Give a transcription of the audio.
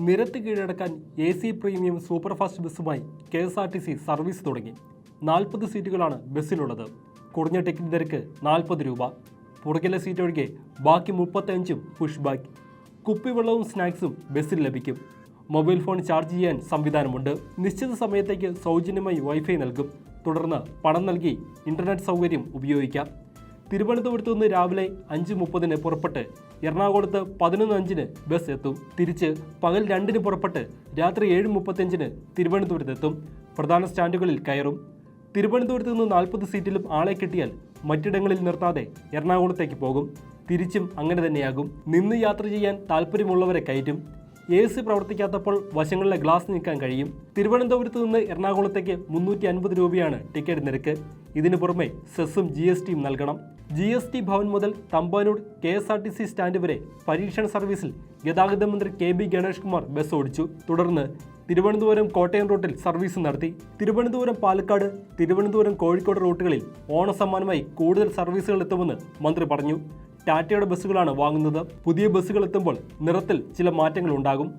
നിരത്ത് കീഴടക്കാൻ A C premium superfast ബസ്സുമായി K S R T C service തുടങ്ങി. നാൽപ്പത് സീറ്റുകളാണ് ബസ്സിലുള്ളത്. കുറഞ്ഞ ടിക്കറ്റ് നിരക്ക് നാൽപ്പത് രൂപ. പുറകിലെ സീറ്റ് ഒഴികെ ബാക്കി മുപ്പത്തഞ്ചും പുഷ് ബാക്ക് കുപ്പിവെള്ളവും സ്നാക്സും ബസ്സിൽ ലഭിക്കും. മൊബൈൽ ഫോൺ ചാർജ് ചെയ്യാൻ സംവിധാനമുണ്ട്. നിശ്ചിത സമയത്തേക്ക് സൗജന്യമായി വൈഫൈ നൽകും. തുടർന്ന് പണം നൽകി ഇന്റർനെറ്റ് സൗകര്യം ഉപയോഗിക്കാം. തിരുവനന്തപുരത്ത് നിന്ന് രാവിലെ അഞ്ച് മുപ്പതിന് പുറപ്പെട്ട് എറണാകുളത്ത് പതിനൊന്ന് അഞ്ചിന് ബസ് എത്തും. തിരിച്ച് പകൽ രണ്ടിന് പുറപ്പെട്ട് രാത്രി ഏഴ് മുപ്പത്തഞ്ചിന് തിരുവനന്തപുരത്തെത്തും പ്രധാന സ്റ്റാൻഡുകളിൽ കയറും. തിരുവനന്തപുരത്ത് നിന്ന് നാൽപ്പത് സീറ്റിലും ആളെ കിട്ടിയാൽ മറ്റിടങ്ങളിൽ നിർത്താതെ എറണാകുളത്തേക്ക് പോകും. തിരിച്ചും അങ്ങനെ തന്നെയാകും. നിന്ന് യാത്ര ചെയ്യാൻ താല്പര്യമുള്ളവരെ കയറ്റും. എ സി പ്രവർത്തിക്കാത്തപ്പോൾ വശങ്ങളിലെ ഗ്ലാസ് നീക്കാൻ കഴിയും. തിരുവനന്തപുരത്ത് നിന്ന് എറണാകുളത്തേക്ക് മുന്നൂറ്റി അൻപത് രൂപയാണ് ടിക്കറ്റ് നിരക്ക്. ഇതിനു പുറമെ സെസ്സും ജി എസ് ടിയും നൽകണം. ജി എസ് ടി ഭവൻ മുതൽ Thampanoor K S R T C stand വരെ പരീക്ഷണ സർവീസിൽ ഗതാഗത മന്ത്രി K B Ganesh Kumar bus ഓടിച്ചു. തുടർന്ന് തിരുവനന്തപുരം കോട്ടയം റൂട്ടിൽ സർവീസ് നടത്തി. തിരുവനന്തപുരം പാലക്കാട് തിരുവനന്തപുരം കോഴിക്കോട് റൂട്ടുകളിൽ ഓണസമ്മാനമായി കൂടുതൽ സർവീസുകൾ എത്തുമെന്ന് മന്ത്രി പറഞ്ഞു. ടാറ്റയുടെ ബസ്സുകളാണ് വാങ്ങുന്നത്. പുതിയ ബസ്സുകൾ എത്തുമ്പോൾ നിറത്തിൽ ചില മാറ്റങ്ങൾ ഉണ്ടാകും